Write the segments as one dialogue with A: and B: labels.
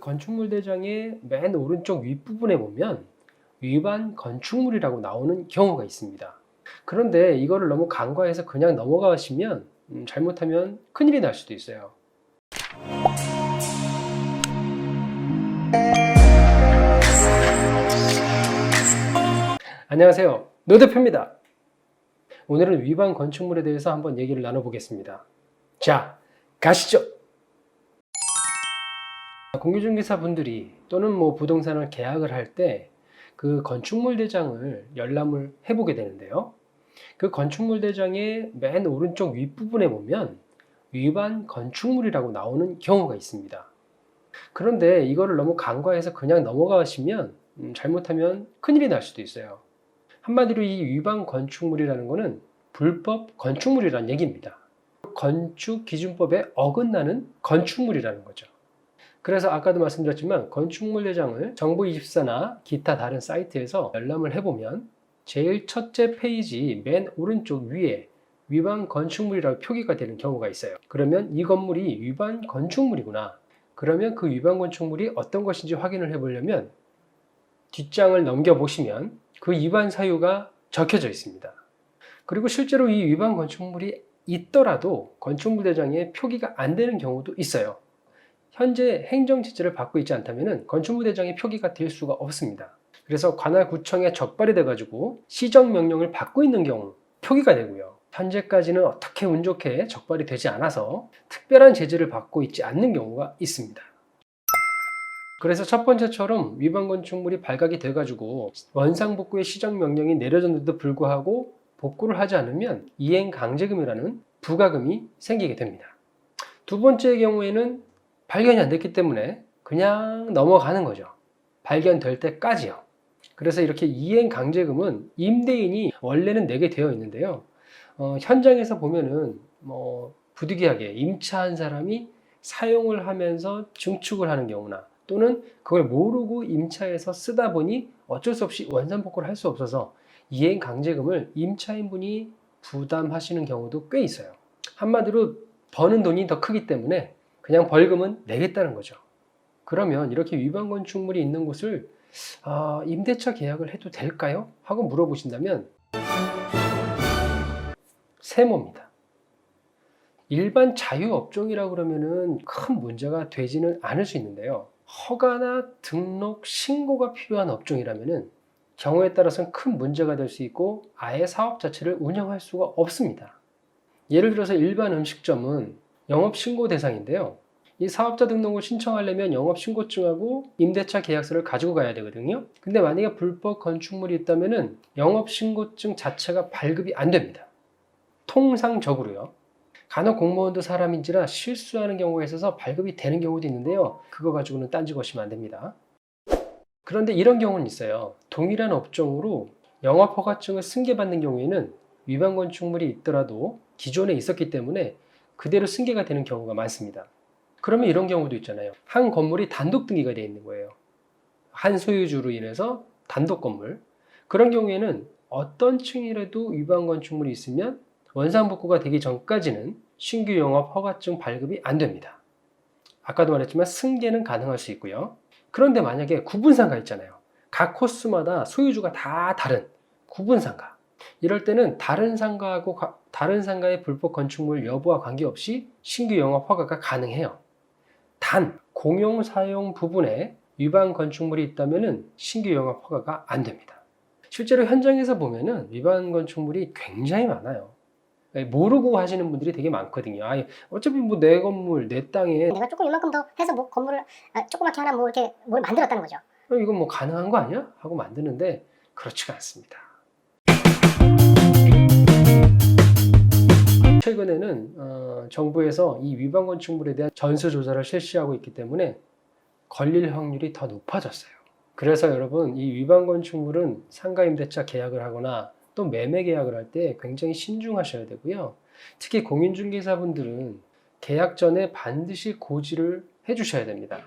A: 그 건축물 대장의 맨 오른쪽 윗부분에 보면 위반 건축물이라고 나오는 경우가 있습니다. 그런데 이거를 너무 간과해서 그냥 넘어가시면 음, 잘못하면 큰일이 날 수도 있어요. 안녕하세요. 노 대표입니다. 오늘은 위반 건축물에 대해서 한번 얘기를 나눠보겠습니다. 자, 가시죠. 공유중개사 분들이 또는 뭐 부동산을 계약을 할 때 그 건축물 대장을 열람을 해보게 되는데요. 그 건축물 대장의 맨 오른쪽 윗부분에 보면 위반 건축물이라고 나오는 경우가 있습니다. 그런데 이거를 너무 간과해서 그냥 넘어가시면 음, 잘못하면 큰일이 날 수도 있어요. 한마디로 이 위반 건축물이라는 것은 불법 건축물이라는 얘기입니다. 건축 기준법에 어긋나는 건축물이라는 거죠. 그래서 아까도 말씀드렸지만 건축물 대장을 정부 24나 기타 다른 사이트에서 열람을 해보면 제일 첫째 페이지 맨 오른쪽 위에 위반 건축물이라고 표기가 되는 경우가 있어요. 그러면 이 건물이 위반 건축물이구나. 그러면 그 위반 건축물이 어떤 것인지 확인을 해보려면 뒷장을 넘겨보시면 그 위반 사유가 적혀져 있습니다. 그리고 실제로 이 위반 건축물이 있더라도 건축물 대장에 표기가 안 되는 경우도 있어요. 현재 행정 지체를 받고 있지 않다면 건축물 대장에 표기가 될 수가 없습니다. 그래서 관할구청에 적발이 돼가지고 시정 명령을 받고 있는 경우 표기가 되고요. 현재까지는 어떻게 운 좋게 적발이 되지 않아서 특별한 제재를 받고 있지 않는 경우가 있습니다. 그래서 첫 번째처럼 위반 건축물이 발각이 돼가지고 원상 복구의 시정 명령이 내려졌는데도 불구하고 복구를 하지 않으면 이행 강제금이라는 부가금이 생기게 됩니다. 두 번째의 경우에는 발견이 안 됐기 때문에 그냥 넘어가는 거죠. 발견될 때까지요. 그래서 이렇게 이행 강제금은 임대인이 원래는 내게 되어 있는데요. 어, 현장에서 보면은 뭐 부득이하게 임차한 사람이 사용을 하면서 증축을 하는 경우나 또는 그걸 모르고 임차해서 쓰다 보니 어쩔 수 없이 원산복구를 할 수 없어서 이행 강제금을 임차인분이 부담하시는 경우도 꽤 있어요. 한마디로 버는 돈이 더 크기 때문에 그냥 벌금은 내겠다는 거죠. 그러면 이렇게 위반 건축물이 있는 곳을 아, 임대차 계약을 해도 될까요? 하고 물어보신다면 세모입니다. 일반 자유업종이라 그러면은 큰 문제가 되지는 않을 수 있는데요. 허가나 등록, 신고가 필요한 업종이라면은 경우에 따라서는 큰 문제가 될 수 있고 아예 사업 자체를 운영할 수가 없습니다. 예를 들어서 일반 음식점은 영업 신고 대상인데요. 이 사업자 등록을 신청하려면 영업 신고증하고 임대차 계약서를 가지고 가야 되거든요. 근데 만약에 불법 건축물이 있다면은 영업 신고증 자체가 발급이 안 됩니다. 통상적으로요. 간혹 공무원도 사람인지라 실수하는 경우가 있어서 발급이 되는 경우도 있는데요. 그거 가지고는 딴지 거시면 안 됩니다. 그런데 이런 경우는 있어요. 동일한 업종으로 영업허가증을 승계받는 경우에는 위반 건축물이 있더라도 기존에 있었기 때문에 그대로 승계가 되는 경우가 많습니다. 그러면 이런 경우도 있잖아요. 한 건물이 단독 등기가 되어 있는 거예요. 한 소유주로 인해서 단독 건물. 그런 경우에는 어떤 층이라도 위반 건축물이 있으면 원상복구가 되기 전까지는 신규 영업 허가증 발급이 안 됩니다. 아까도 말했지만 승계는 가능할 수 있고요. 그런데 만약에 구분상가 있잖아요. 각 코스마다 소유주가 다 다른 구분상가. 이럴 때는 다른 상가하고 가- 다른 상가의 불법 건축물 여부와 관계없이 신규 영업 허가가 가능해요. 단 공용 사용 부분에 위반 건축물이 있다면 신규 영업 허가가 안 됩니다. 실제로 현장에서 보면은 위반 건축물이 굉장히 많아요. 모르고 하시는 분들이 되게 많거든요. 아, 어차피 뭐 내 건물, 내 땅에
B: 내가 조금 이만큼 더 해서 뭐 건물을 아, 조그맣게 하나 뭐 이렇게 뭘 만들었다는 거죠.
A: 어, 이건 뭐 가능한 거 아니야? 하고 만드는데 그렇지가 않습니다. 정부에서 이 위반 건축물에 대한 전수 조사를 실시하고 있기 때문에 걸릴 확률이 더 높아졌어요. 그래서 여러분 이 위반 건축물은 상가 임대차 계약을 하거나 또 매매 계약을 할 때 굉장히 신중하셔야 되고요. 특히 공인중개사분들은 계약 전에 반드시 고지를 해주셔야 됩니다.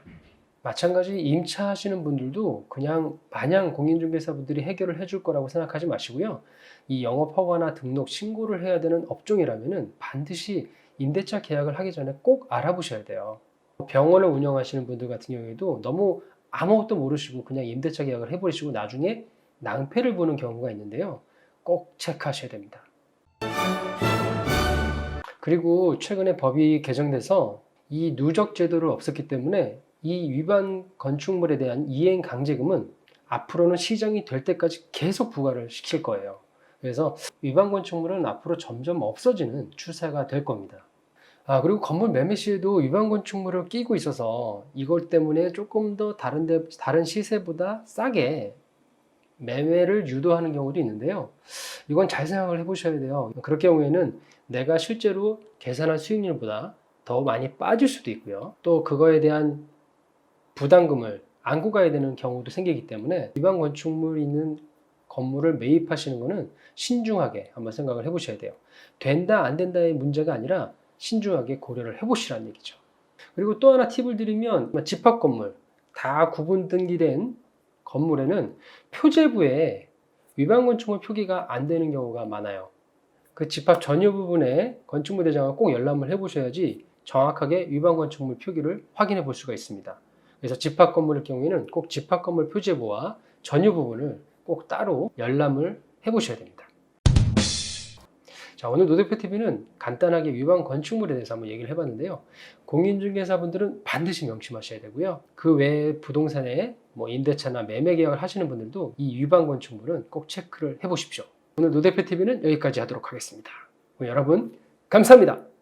A: 마찬가지 임차하시는 분들도 그냥 마냥 공인중개사분들이 해결을 해줄 거라고 생각하지 마시고요. 이 영업 허가나 등록 신고를 해야 되는 업종이라면은 반드시 임대차 계약을 하기 전에 꼭 알아보셔야 돼요. 병원을 운영하시는 분들 같은 경우에도 너무 아무것도 모르시고 그냥 임대차 계약을 해버리시고 나중에 낭패를 보는 경우가 있는데요. 꼭 체크하셔야 됩니다. 그리고 최근에 법이 개정돼서 이 누적 제도를 없었기 때문에 이 위반 건축물에 대한 이행 강제금은 앞으로는 시정이 될 때까지 계속 부과를 시킬 거예요. 그래서 위반 건축물은 앞으로 점점 없어지는 추세가 될 겁니다. 아, 그리고 건물 매매 시에도 위반 건축물을 끼고 있어서 이걸 때문에 조금 더 다른 데, 다른 시세보다 싸게 매매를 유도하는 경우도 있는데요. 이건 잘 생각을 해 보셔야 돼요. 그럴 경우에는 내가 실제로 계산한 수익률보다 더 많이 빠질 수도 있고요. 또 그거에 대한 부담금을 안고 가야 되는 경우도 생기기 때문에 위반 건축물 있는 건물을 매입하시는 것은 신중하게 한번 생각을 해 보셔야 돼요. 된다, 안 된다의 문제가 아니라 신중하게 고려를 해 보시라는 얘기죠. 그리고 또 하나 팁을 드리면 집합 건물 다 구분 등기된 건물에는 표제부에 위반 건축물 표기가 안 되는 경우가 많아요. 그 집합 전유 부분에 건축물 대장을 꼭 열람을 해 보셔야지 정확하게 위반 건축물 표기를 확인해 볼 수가 있습니다. 그래서 집합 건물의 경우에는 꼭 집합 건물 표제부와 전유 부분을 꼭 따로 열람을 해 보셔야 됩니다. 자, 오늘 노대표 TV는 간단하게 위반 건축물에 대해서 한번 얘기를 해봤는데요. 공인중개사분들은 반드시 명심하셔야 되고요. 그 외에 부동산에 뭐 임대차나 매매 계약을 하시는 분들도 이 위반 건축물은 꼭 체크를 해보십시오. 오늘 노대표 TV는 여기까지 하도록 하겠습니다. 여러분 감사합니다.